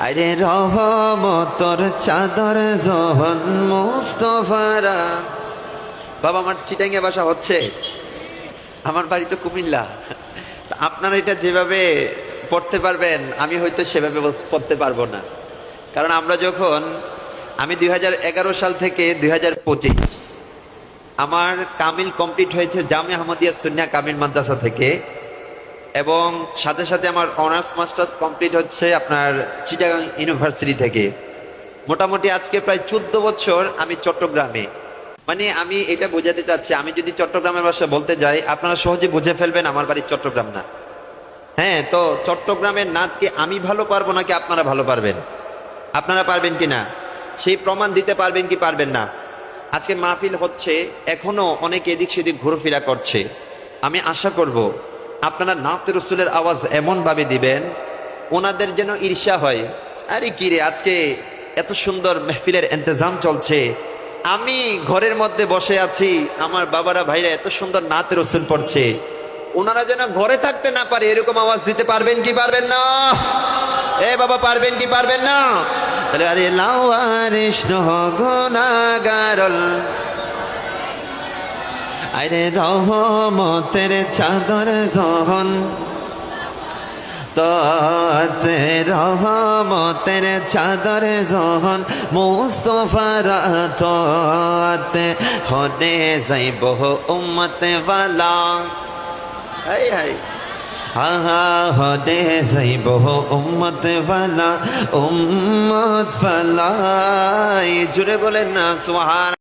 আরে রহমতর চাদর জহন মুস্তফারা। বাবা, আমার চিটাঙ্গে বাসা হচ্ছে। আমার বাড়ি তো কুমিল্লা। আপনারা এটা যেভাবে পড়তে পারবেন, আমি হয়তো সেভাবে পড়তে পারব না। কারণ আমরা যখন আমি দুই হাজার এগারো সাল থেকে দুই হাজার পঁচিশ। আমার কামিল কমপ্লিট হয়েছে জামে আহমদিয়া সুন্নিয়া কামিল মাদ্রাসা থেকে। এবং সাথে সাথে আমার অনার্স মাস্টার্স কমপ্লিট হচ্ছে আপনার চিটাগাং ইউনিভার্সিটি থেকে। মোটামুটি আজকে প্রায় চোদ্দ বছর আমি চট্টগ্রামে। মানে আমি এটা বোঝাতে চাচ্ছি, আমি যদি চট্টগ্রামের ভাষা বলতে যাই, আপনারা সহজে বুঝে ফেলবেন আমার বাড়ি চট্টগ্রাম না। হ্যাঁ তো চট্টগ্রামের নাচকে আমি ভালো পারব নাকি আপনারা ভালো পারবেন? আপনারা পারবেন কি না সেই প্রমাণ দিতে পারবেন কি পারবেন না? আজকে মাহফিল হচ্ছে, এখনও অনেক এদিক সেদিক ঘুরফেরা করছে। আমি আশা করব, আপনারা নাত রসুলের আওয়াজ এমন ভাবে দিবেন, ওনাদের যেন ঈর্ষা হয়, আরে কি রে, আজকে এত সুন্দর মেহফিলের ইন্তজাম চলছে। আমি ঘরের মধ্যে বসে আছি, আমার বাবারা, ভাইরা এত সুন্দর নাত রসুল পড়ছে। ওনারা যেন ঘরে থাকতে না পারে, এরকম আওয়াজ দিতে পারবেন কি পারবেন না? এ বাবা, পারবেন কি পারবেন না? তাহলে আরে লাওয়ারিষ্ণ গুনাগারল আরে রহমতের চাদর জহন। তোতে রহমতের চাদর জহন। মুস্তফার তোতে হনে যাইব উম্মতে ওয়ালা হাই হাই। হা হনে যাইব উম্মত ফালা উম্মত ফালা জুড়ে বলেন না সুহান